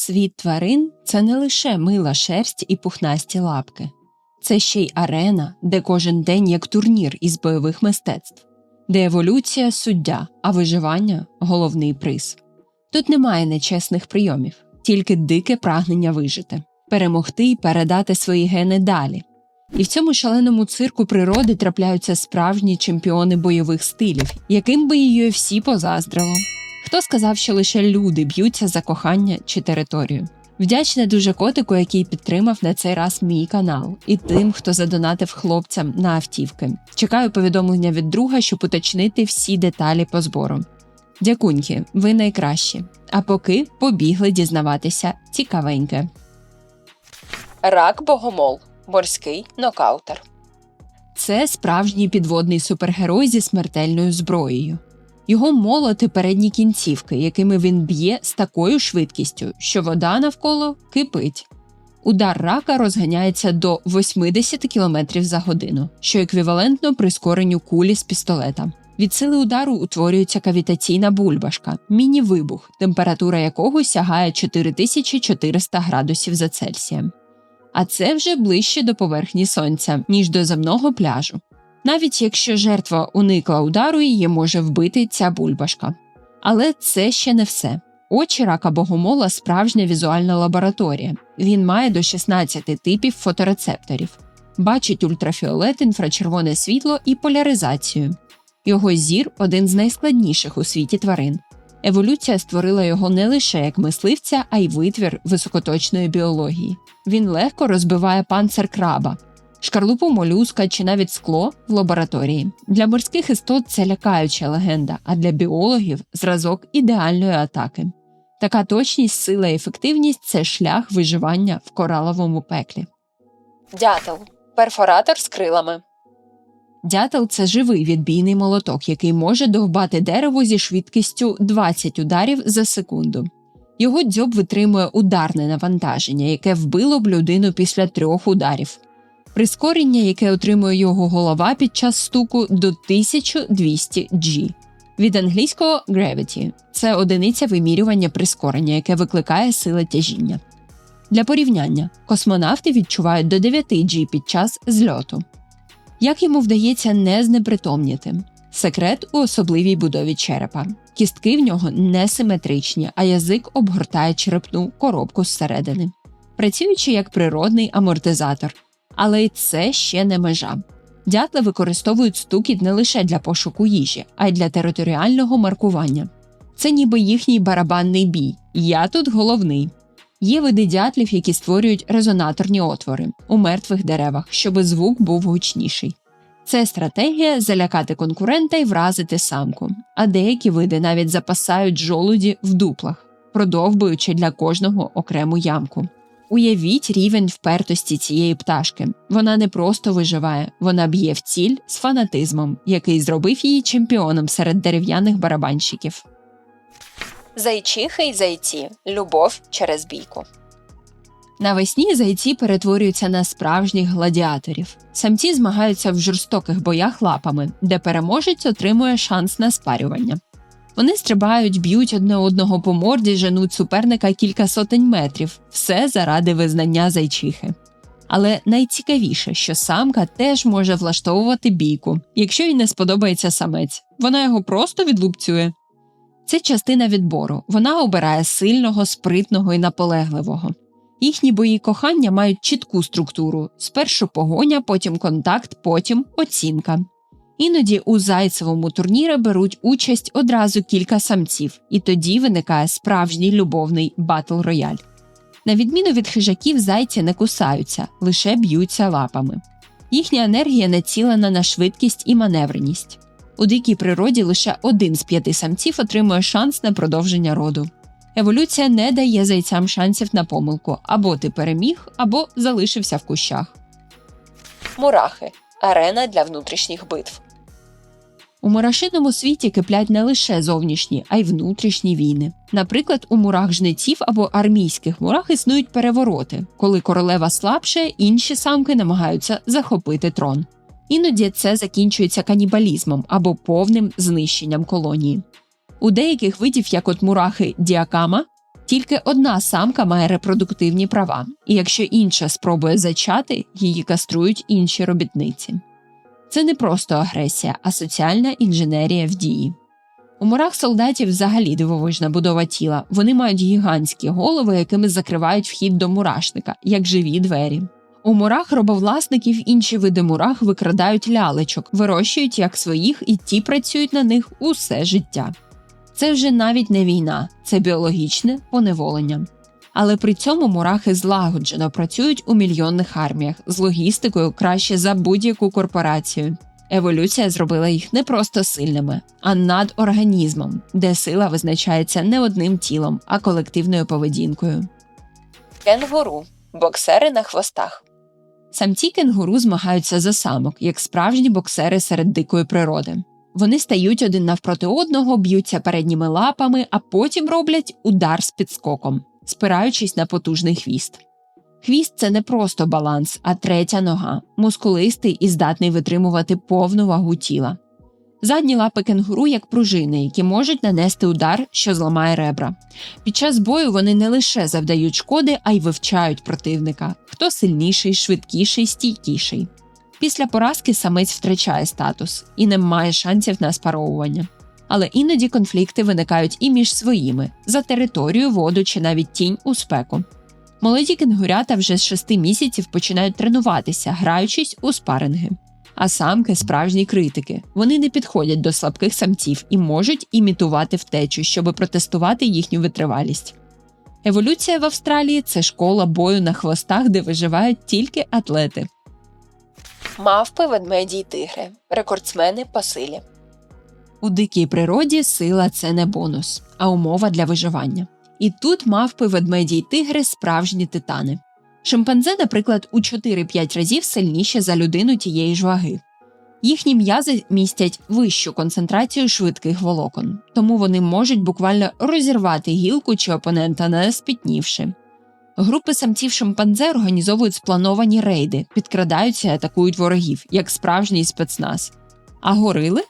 Світ тварин це не лише мила шерсть і пухнасті лапки, це ще й арена, де кожен день як турнір із бойових мистецтв, де еволюція суддя, а виживання головний приз. Тут немає нечесних прийомів, тільки дике прагнення вижити, перемогти і передати свої гени далі. І в цьому шаленому цирку природи трапляються справжні чемпіони бойових стилів, яким би її всі позаздрило. Хто сказав, що лише люди б'ються за кохання чи територію? Вдячна дуже котику, який підтримав на цей раз мій канал, і тим, хто задонатив хлопцям на автівки. Чекаю повідомлення від друга, щоб уточнити всі деталі по збору. Дякуньки, ви найкращі. А поки побігли дізнаватися цікавеньке. Рак Богомол. Морський нокаутер. Це справжній підводний супергерой зі смертельною зброєю. Його молот і передні кінцівки, якими він б'є з такою швидкістю, що вода навколо кипить. Удар рака розганяється до 80 км за годину, що еквівалентно прискоренню кулі з пістолета. Від сили удару утворюється кавітаційна бульбашка, міні-вибух, температура якого сягає 4400 градусів за Цельсієм. А це вже ближче до поверхні сонця, ніж до земного пляжу. Навіть якщо жертва уникла удару, її може вбити ця бульбашка. Але це ще не все. Очі рака богомола справжня візуальна лабораторія. Він має до 16 типів фоторецепторів, бачить ультрафіолет, інфрачервоне світло і поляризацію. Його зір один з найскладніших у світі тварин. Еволюція створила його не лише як мисливця, а й витвір високоточної біології. Він легко розбиває панцир краба, шкарлупу молюска чи навіть скло в лабораторії. Для морських істот це лякаюча легенда, а для біологів зразок ідеальної атаки. Така точність, сила і ефективність це шлях виживання в кораловому пеклі. Дятел. Перфоратор з крилами. Дятел це живий відбійний молоток, який може довбати дерево зі швидкістю 20 ударів за секунду. Його дзьоб витримує ударне навантаження, яке вбило б людину після трьох ударів. Прискорення, яке отримує його голова під час стуку до 1200 G. Від англійського gravity – це одиниця вимірювання прискорення, яке викликає сила тяжіння. Для порівняння космонавти відчувають до 9 G під час зльоту. Як йому вдається не знепритомніти? Секрет у особливій будові черепа. Кістки в нього несиметричні, а язик обгортає черепну коробку зсередини, працюючи як природний амортизатор. Але й це ще не межа. Дятли використовують стукіт не лише для пошуку їжі, а й для територіального маркування. Це ніби їхній барабанний бій. Я тут головний. Є види дятлів, які створюють резонаторні отвори у мертвих деревах, щоб звук був гучніший. Це стратегія залякати конкурента і вразити самку, а деякі види навіть запасають жолуді в дуплах, продовбуючи для кожного окрему ямку. Уявіть рівень впертості цієї пташки. Вона не просто виживає, вона б'є в ціль з фанатизмом, який зробив її чемпіоном серед дерев'яних барабанщиків. Зайчихи й зайці. Любов через бійку. Навесні зайці перетворюються на справжніх гладіаторів. Самці змагаються в жорстоких боях лапами, де переможець отримує шанс на спарювання. Вони стрибають, б'ють одне одного по морді, женуть суперника кілька сотень метрів, все заради визнання зайчихи. Але найцікавіше, що самка теж може влаштовувати бійку, якщо їй не сподобається самець, вона його просто відлупцює. Це частина відбору. Вона обирає сильного, спритного і наполегливого. Їхні бої кохання мають чітку структуру: спершу погоня, потім контакт, потім оцінка. Іноді у зайцевому турнірі беруть участь одразу кілька самців, і тоді виникає справжній любовний батл рояль. На відміну від хижаків, зайці не кусаються, лише б'ються лапами. Їхня енергія націлена на швидкість і маневреність. У дикій природі лише один з п'яти самців отримує шанс на продовження роду. Еволюція не дає зайцям шансів на помилку або ти переміг, або залишився в кущах. Мурахи. Арена для внутрішніх битв. У мурашиному світі киплять не лише зовнішні, а й внутрішні війни. Наприклад, у мурах жнеців або армійських мурах існують перевороти, коли королева слабше, інші самки намагаються захопити трон. Іноді це закінчується канібалізмом або повним знищенням колонії. У деяких видів, як от мурахи діакама, Тільки одна самка має репродуктивні права, і якщо інша спробує зачати, її каструють інші робітниці. Це не просто агресія, а соціальна інженерія в дії. У мурах солдатів взагалі дивовижна будова тіла. Вони мають гігантські голови, якими закривають вхід до мурашника, як живі двері. У мурах робовласників інші види мурах викрадають лялечок, вирощують як своїх, і ті працюють на них усе життя. Це вже навіть не війна, це біологічне поневолення. Але при цьому мурахи злагоджено працюють у мільйонних арміях з логістикою краще за будь-яку корпорацію. Еволюція зробила їх не просто сильними, а над організмом, де сила визначається не одним тілом, а колективною поведінкою. Кенгуру. Боксери на хвостах. Самці кенгуру змагаються за самок, як справжні боксери серед дикої природи. Вони стають один навпроти одного, б'ються передніми лапами, а потім роблять удар з підскоком, спираючись на потужний хвіст. Хвіст це не просто баланс, а третя нога, мускулистий і здатний витримувати повну вагу тіла. Задні лапи кенгуру як пружини, які можуть нанести удар, що зламає ребра. Під час бою вони не лише завдають шкоди, а й вивчають противника хто сильніший, швидкіший, стійкіший. Після поразки самець втрачає статус і не має шансів на спаровування. Але іноді конфлікти виникають і між своїми за територію, воду чи навіть тінь у спеку. Молоді кенгурята вже з шести місяців починають тренуватися, граючись у спаринги. А самки справжні критики. Вони не підходять до слабких самців і можуть імітувати втечу, щоб протестувати їхню витривалість. Еволюція в Австралії це школа бою на хвостах, де виживають тільки атлети. Мавпи, ведмеді й тигри. Рекордсмени по силі. У дикій природі сила це не бонус, а умова для виживання. І тут мавпи, ведмеді й тигри справжні титани. Шимпанзе, наприклад, у 4-5 разів сильніші за людину тієї ж ваги. Їхні м'язи містять вищу концентрацію швидких волокон, тому вони можуть буквально розірвати гілку чи опонента, не спітнівши. Групи самців шимпанзе організовують сплановані рейди, підкрадаються і атакують ворогів, як справжній спецназ. А горили?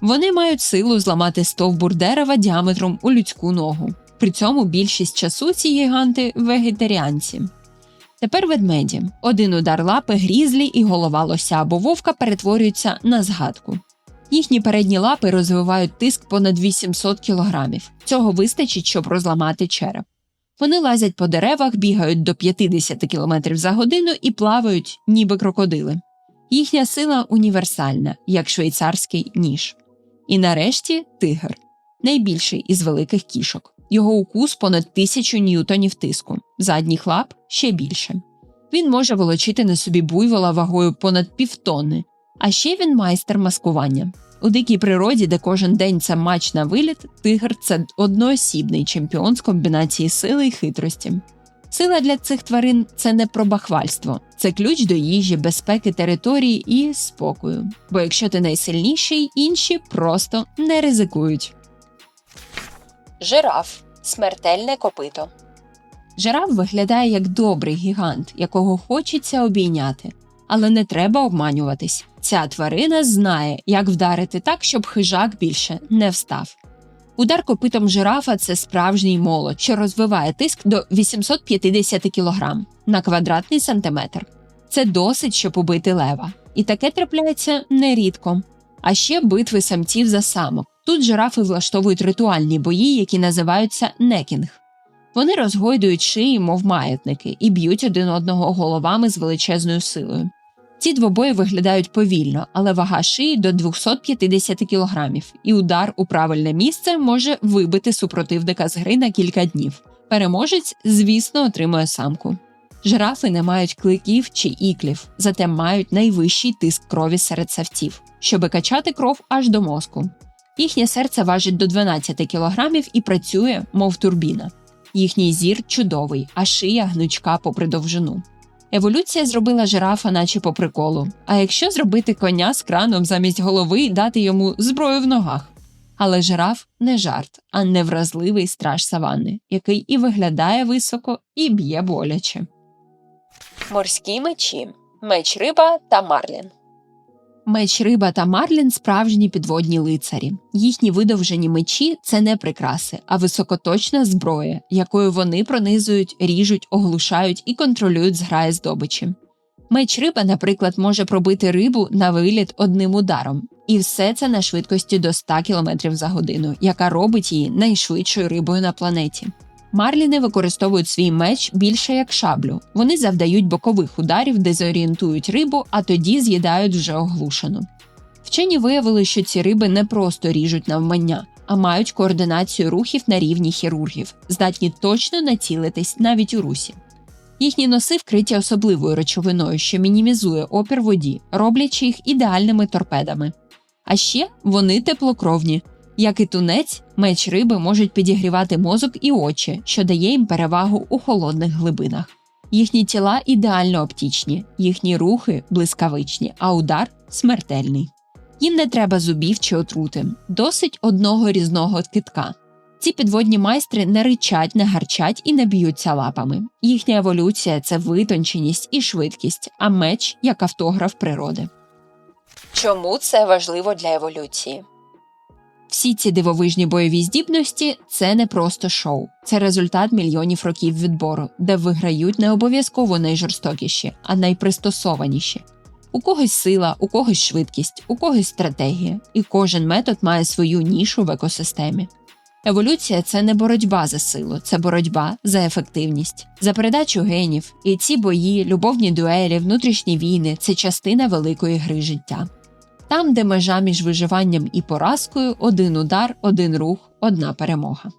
Вони мають силу зламати стовбур дерева діаметром у людську ногу. При цьому більшість часу ці гіганти вегетаріанці. Тепер ведмеді. Один удар лапи, грізлі і голова лося або вовка перетворюються на згадку. Їхні передні лапи розвивають тиск понад 800 кілограмів. Цього вистачить, щоб розламати череп. Вони лазять по деревах, бігають до 50 км за годину і плавають, ніби крокодили. Їхня сила універсальна, як швейцарський ніж. І нарешті тигр найбільший із великих кішок. Його укус понад тисячу ньютонів тиску, задніх лап ще більше. Він може волочити на собі буйвола вагою понад півтонни, а ще він майстер маскування. У дикій природі, де кожен день це матч на виліт, тигр це одноосібний чемпіон з комбінації сили й хитрості. Сила для цих тварин це не про бахвальство, це ключ до їжі, безпеки території і спокою. Бо якщо ти найсильніший, інші просто не ризикують. Жираф. Смертельне копито. Жираф виглядає як добрий гігант, якого хочеться обійняти. Але не треба обманюватись. Ця тварина знає, як вдарити так, щоб хижак більше не встав. Удар копитом жирафа це справжній молот, що розвиває тиск до 850 кг на квадратний сантиметр. Це досить, щоб убити лева. І таке трапляється нерідко. А ще битви самців за самок. Тут жирафи влаштовують ритуальні бої, які називаються некінг. Вони розгойдують шиї, мов маятники, і б'ють один одного головами з величезною силою. Ці двобої виглядають повільно, але вага шиї до 250 кг, і удар у правильне місце може вибити супротивника з гри на кілька днів. Переможець, звісно, отримує самку. Жирафи не мають кликів чи іклів, зате мають найвищий тиск крові серед савців, щоби качати кров аж до мозку. Їхнє серце важить до 12 кг і працює, мов турбіна. Їхній зір чудовий, а шия гнучка попри довжину. Еволюція зробила жирафа, наче по приколу. А якщо зробити коня з краном замість голови і дати йому зброю в ногах? Але жираф не жарт, а невразливий страж саванни, який і виглядає високо, і б'є боляче. Морські мечі. Меч риба та марлін. Меч риба та марлін справжні підводні лицарі. Їхні видовжені мечі це не прикраси, а високоточна зброя, якою вони пронизують, ріжуть, оглушають і контролюють зграї здобичі. Меч риба, наприклад, може пробити рибу на виліт одним ударом, і все це на швидкості до 100 км за годину, яка робить її найшвидшою рибою на планеті. Марліни використовують свій меч більше як шаблю. Вони завдають бокових ударів, дезорієнтують рибу, а тоді з'їдають вже оглушену. Вчені виявили, що ці риби не просто ріжуть навмання, а мають координацію рухів на рівні хірургів, здатні точно націлитись навіть у русі. Їхні носи вкриті особливою речовиною, що мінімізує опір воді, роблячи їх ідеальними торпедами. А ще вони теплокровні. Як і тунець, меч риби можуть підігрівати мозок і очі, що дає їм перевагу у холодних глибинах. Їхні тіла ідеально оптічні, їхні рухи блискавичні, а удар смертельний. Їм не треба зубів чи отрути, досить одного різного китка. Ці підводні майстри не ричать, не гарчать і не б'ються лапами. Їхня еволюція це витонченість і швидкість, а меч як автограф природи. Чому це важливо для еволюції? Всі ці дивовижні бойові здібності це не просто шоу, це результат мільйонів років відбору, де виграють не обов'язково найжорстокіші, а найпристосованіші. У когось сила, у когось швидкість, у когось стратегія, і кожен метод має свою нішу в екосистемі. Еволюція це не боротьба за силу, це боротьба за ефективність, за передачу генів. І ці бої, любовні дуелі, внутрішні війни це частина великої гри життя. Там, де межа між виживанням і поразкою, один удар, один рух, одна перемога.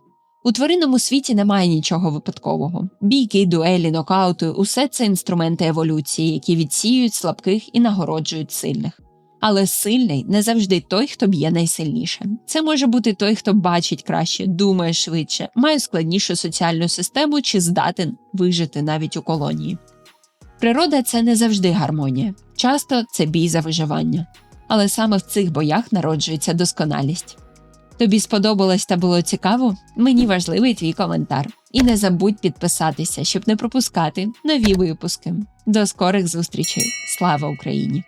У тваринному світі немає нічого випадкового. Бійки, дуелі, нокаути усе це інструменти еволюції, які відсіюють слабких і нагороджують сильних. Але сильний не завжди той, хто б'є найсильніше. Це може бути той, хто бачить краще, думає швидше, має складнішу соціальну систему чи здатен вижити навіть у колонії. Природа це не завжди гармонія, часто це бій за виживання. Але саме в цих боях народжується досконалість. Тобі сподобалось та було цікаво? Мені важливий твій коментар. І не забудь підписатися, щоб не пропускати нові випуски. До скорих зустрічей! Слава Україні!